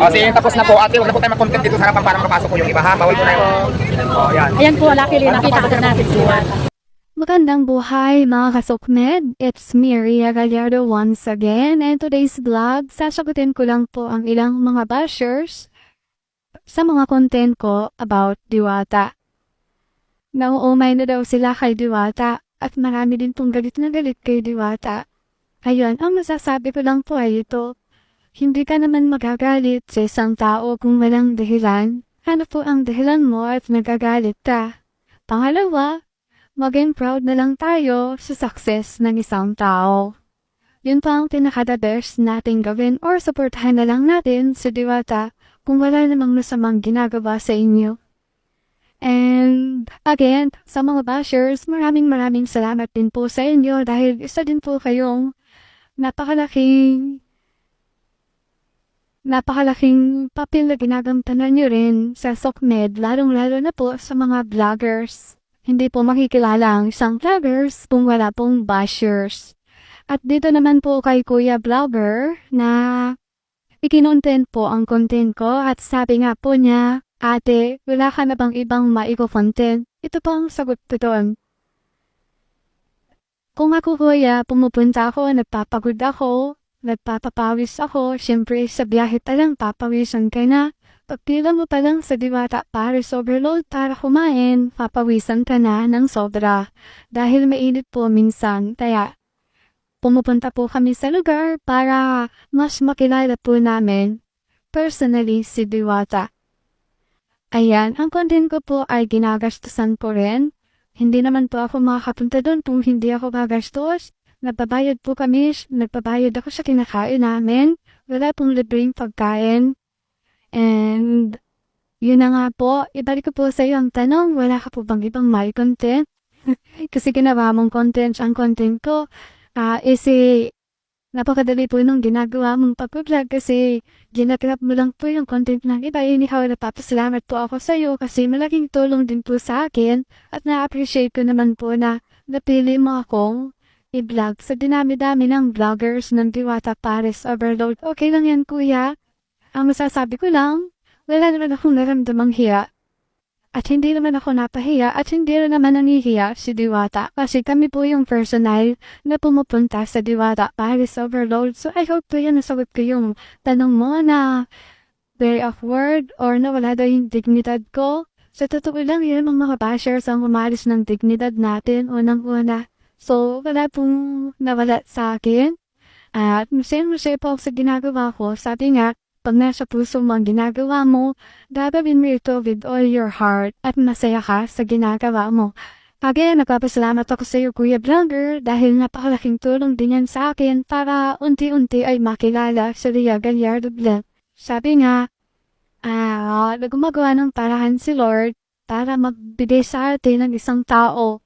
O, sige, tapos na po. Ate, huwag na po tayo mag-content dito sa harapan para makapasok po yung iba, ha? Bawal po na yung... O, yan. Ayan po, luckily, nakita ko na natin. Magandang buhay mga kasukmed! It's me, Ria Gallardo once again and today's vlog, sasagutin ko lang po ang ilang mga bashers sa mga content ko about Diwata. Nauumay na daw sila kay Diwata at marami din pong galit na galit kay Diwata. Ayun, ang masasabi ko lang po ay ito. Hindi ka naman magagalit sa isang tao kung walang dahilan. Ano po ang dahilan mo at nagagalit ka? Pangalawa, maging proud na lang tayo sa success ng isang tao. Yun pa ang pinaka-the best nating gawin or supportahan na lang natin si Diwata kung wala namang masamang ginagawa sa inyo. And again, sa mga bashers, maraming maraming salamat din po sa inyo dahil isa din po kayong napakalaking napakalaking papel na ginagamtanan nyo rin sa SOCMED, lalong-lalo na po sa mga vloggers. Hindi po makikilala ang isang vloggers kung wala pong bashers. At dito naman po kay Kuya Vlogger na ikinontent po ang content ko at sabi nga po niya, Ate, wala ka na bang ibang maiko-content? Ito po ang sagot ko doon. Kung ako kuya, pumupunta ako, nagpapagod ako, nagpapapawis ako, syempre sa biyahe pa lang papawisan ka na. Pagpila mo pa lang sa diwata para overload para kumain, papawisan ka na ng sobra. Dahil mainit po minsan, kaya pumupunta po kami sa lugar para mas makilala po namin personally si Diwata. Ayan, ang content ko po ay ginagastusan ko rin. Hindi naman po ako makakapunta doon kung hindi ako gagastos. Nagbabayad po kami, nagbabayad ako sa kinakain namin. Wala pong libreng pagkain. And, yun na nga po, ibalik ko po sa iyo ang tanong, wala ka po bang ibang my content? Kasi ginawa mong content ang content ko. Ah, isi, napakadali po nung ginagawa mong pag-vlog kasi ginagrab mo lang po yung content ng iba. Anyhow, napapasalamat po ako sa iyo kasi malaking tulong din po sa akin at na-appreciate ko naman po na napili mo akong i-vlog sa dinami-dami ng vloggers ng Diwata Paris Overload. Okay lang yan, kuya. Ang masasabi ko lang, wala naman akong naramdamang hiya. At hindi naman ako napahiya at hindi rin naman nangihiya si Diwata kasi kami po yung personal na pumupunta sa Diwata Paris Overload. So I hope to yan nasagot ko yung tanong mo na very awkward or nawala daw yung dignidad ko. Sa totoo lang yun mga bashers ang umalis ng dignidad natin unang-una. So wala pong nawala sa akin. At masaya-masaya po ako sa ginagawa ko. Sabi nga, pag nasa puso mo ang ginagawa mo, gagawin mo ito with all your heart at masaya ka sa ginagawa mo. Again, nagpapasalamat ako sa iyo, Kuya Vlogger, dahil napakalaking tulong din yan sa akin para unti-unti ay makilala sa Ria Gallardo Vlog. Sabi nga, ah, gumagawa ng parahan si Lord para magbigay sa atin ng isang tao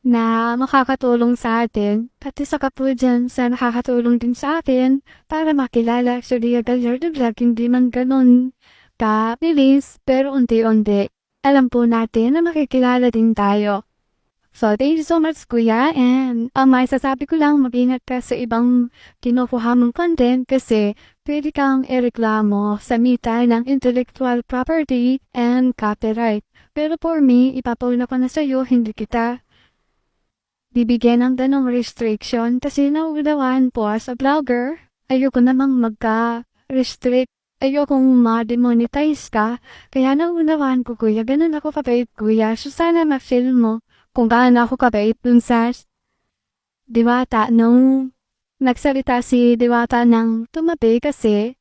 na makakatulong sa atin, pati sa kapwa dyan sa nakakatulong din sa atin para makilala si Ria Gallardo Vlog hindi man ganun kabilis pero unti-unti. Alam po natin na makikilala din tayo. So, thank you so much, Kuya. And ang may sasabi ko lang, mag-ingat ka sa ibang kinukuha mong content kasi pwede kang ireklamo sa mita ng intellectual property and copyright. Pero for me, ipapauna ko na sa iyo, hindi kita bibigyan ng ganong restriction kasi nauunawaan po as a vlogger, ayoko namang magka-restrict. Ayokong ma-demonetize ka. Kaya naunawaan ko kuya, ganun ako kabait kuya. So sana ma-feel mo kung gaano ako kabait dun sa Diwata nung nagsalita si Diwata ng tumabi kasi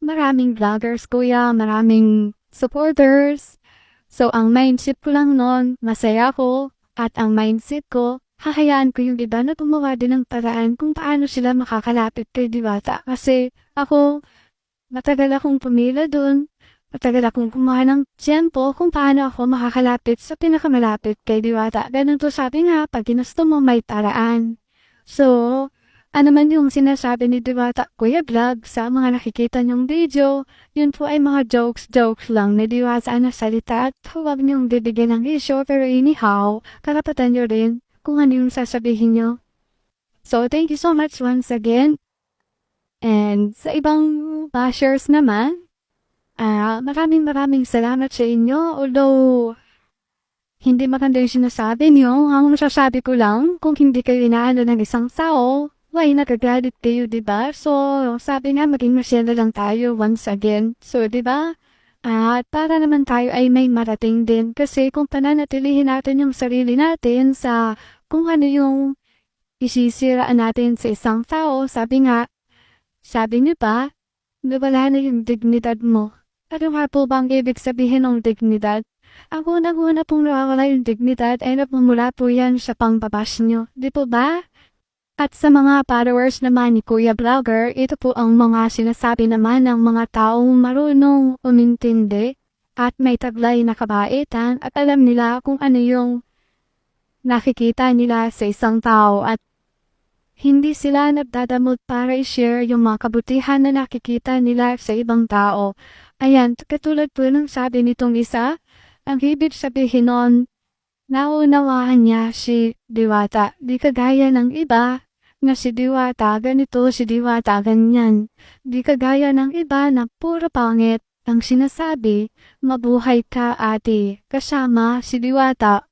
maraming vloggers kuya, maraming supporters. So ang mindset ko lang noon, masaya ko, at ang mindset ko, hahayaan ko yung iba na gumawa din ng paraan kung paano sila makakalapit kay Diwata. Kasi ako, matagal akong pumila doon. Matagal akong kumuha ng tiyempo kung paano ako makakalapit sa pinakamalapit kay Diwata. Ganun to sabi nga, pag ginusto mo may paraan. So, ano man yung sinasabi ni Diwata Kuya Vlog sa mga nakikita niyong video, yun po ay mga jokes-jokes lang ni Diwata na salita at huwag niyong bibigyan ng issue pero anyhow, karapatan niyo rin kung ano yung sasabihin niyo. So, thank you so much once again. And sa ibang bashers naman, ah maraming maraming salamat sa inyo. Although, hindi maganda yung sinasabi niyo. Ang masasabi ko lang, kung hindi kayo inaano ng isang tao, why nagagalit kayo, di ba? So, sabi nga, maging masyado lang tayo once again. So, di ba? At para naman tayo ay may marating din kasi kung pananatilihin natin yung sarili natin sa kung ano yung isisiraan natin sa isang tao, sabi nga, sabi niyo ba, nawala na yung dignidad mo. Ano nga po bang ibig sabihin ng dignidad? Ang unang-una pong nawawala yung dignidad ay napumula po yan sa pangbabash nyo. Di po ba? At sa mga followers naman ni Kuya Vlogger, ito po ang mga sinasabi naman ng mga taong marunong umintindi at may taglay na kabaitan at alam nila kung ano yung nakikita nila sa isang tao at hindi sila nagdadamot para i-share yung mga kabutihan na nakikita nila sa ibang tao. Ayan, katulad po ng sabi nitong isa, ang ibig sabihin nun, nauunawaan niya si Diwata. Di kagaya ng iba na si Diwata ganito, si Diwata ganyan. Di kagaya ng iba na puro pangit ang sinasabi, mabuhay ka ate, kasama si Diwata.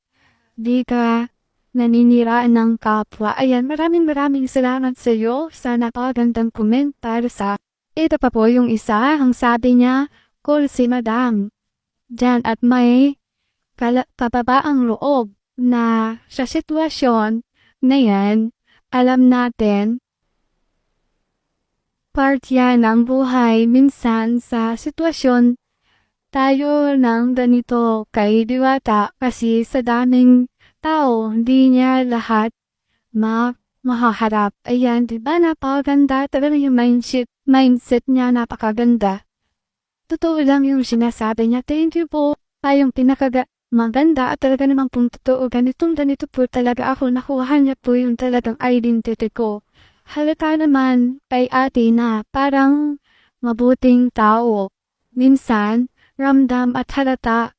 Di ka naniniraan ng kapwa. Ayan, maraming maraming salamat sa iyo sa napakagandang comment para sa ito pa po yung isa, ang sabi niya, cool si madam. Diyan at may kababaang loob na sa sitwasyon na yan, alam natin, part yan ng buhay minsan sa sitwasyon tayo ng ganito kay Diwata kasi sa daming tao, hindi niya lahat ma mahaharap. Ayan, di ba napakaganda talaga yung mindset, mindset niya napakaganda. Totoo lang yung sinasabi niya, thank you po. Tayong pinakaga maganda at talaga namang pong totoo. Ganitong ganito po talaga ako. Nakuha niya po yung talagang identity ko. Halata naman kay ate na parang mabuting tao. Minsan, ramdam at halata.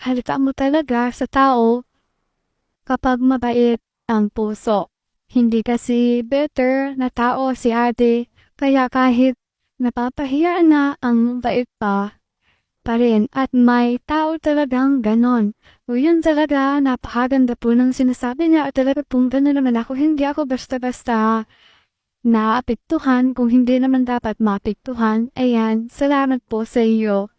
Halata mo talaga sa tao kapag mabait ang puso. Hindi kasi better na tao si ate, kaya kahit napapahiya na ang bait pa, pa rin at may tao talagang ganon. O yun talaga, napakaganda po ng sinasabi niya at talaga pong ganon naman ako. Hindi ako basta-basta naapektuhan kung hindi naman dapat maapektuhan. Ayan, salamat po sa iyo.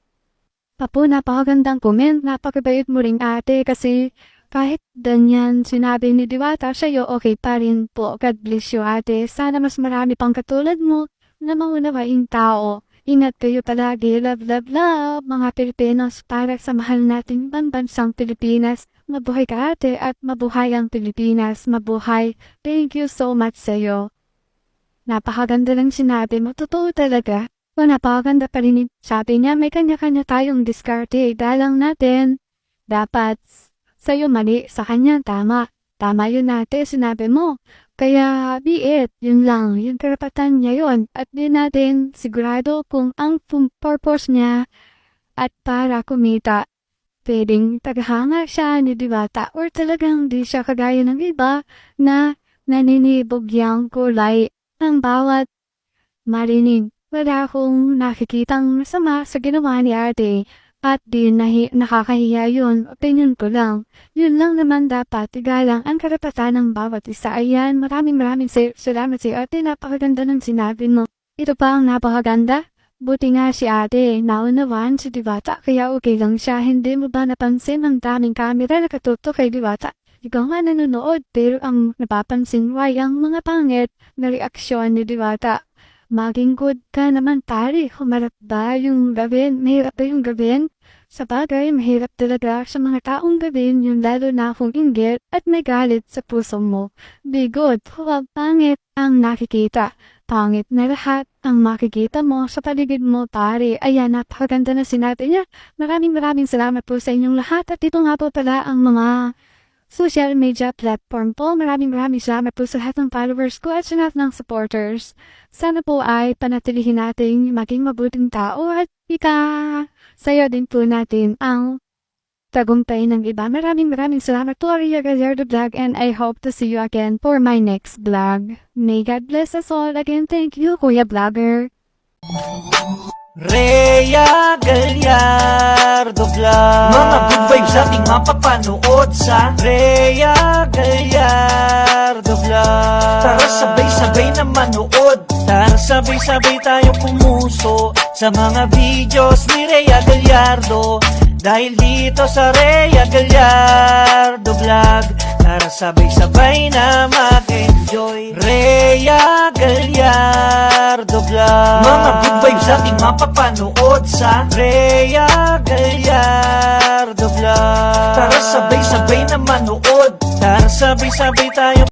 Papo, napakagandang comment. Napakabait mo ring ate kasi kahit ganyan sinabi ni Diwata sa'yo, okay pa rin po. God bless you ate. Sana mas marami pang katulad mo na maunawaing tao. Ingat kayo palagi. Love, love, love. Mga Pilipinos para sa mahal nating pambansang Pilipinas. Mabuhay ka ate at mabuhay ang Pilipinas. Mabuhay. Thank you so much sa'yo. Napakaganda lang sinabi mo. Totoo talaga. O napakaganda pa rin. Sabi niya may kanya-kanya tayong diskarte. Dalang natin. Dapat sa'yo mali, sa kanya tama. Tama yun ate, sinabi mo. Kaya be it, yun lang, yung karapatan niya yun. At di natin sigurado kung ang purpose niya at para kumita. Pwedeng tagahanga siya ni Diwata or talagang di siya kagaya ng iba na naninibog yung kulay ng bawat marinig. Wala akong nakikitang masama sa ginawa ni ate at di nahi nakakahiya yun. Opinion ko lang. Yun lang naman dapat igalang ang karapatan ng bawat isa. Ayan, maraming maraming sa- salamat sa iyo ate. Napakaganda ng sinabi mo. Ito pa ang napakaganda. Buti nga si ate, naunawaan si Diwata kaya okay lang siya. Hindi mo ba napansin ang daming camera na katutok kay Diwata? Ikaw nga nanonood pero ang napapansin why ang mga pangit na reaksyon ni Diwata. Maging good ka naman pare, humarap ba yung gawin? Mahirap ba yung gawin? Sa bagay, mahirap talaga sa mga taong gawin yung lalo na kung inggit at may galit sa puso mo. Be good, huwag pangit ang nakikita. Pangit na lahat ang makikita mo sa paligid mo pare. Ayan, napakaganda na sinabi niya. Maraming maraming salamat po sa inyong lahat at ito nga po pala ang mga social media platform po. Maraming maraming salamat po sa lahat ng followers ko at sa ng supporters. Sana po ay panatilihin natin maging mabuting tao at ika sayo din po natin ang tagumpay ng iba. Maraming maraming salamat to Aria Gallardo Vlog and I hope to see you again for my next vlog. May God bless us all again. Thank you, Kuya Vlogger. Rhea Gallardo Vlog Mga good vibes ating mapapanood sa Rhea Gallardo Vlog Tara sabay-sabay na manood. Tara sabay-sabay tayo pumuso Sa mga videos ni Rhea Gallardo Dahil dito sa Rhea Gallardo Vlog Tara sabay-sabay na mag-enjoy. Rhea Gallardo Vlog. Mga good vibes ating mapapanood sa Rhea Gallardo Vlog. Tara sabay-sabay na manood. Tara sabay-sabay tayo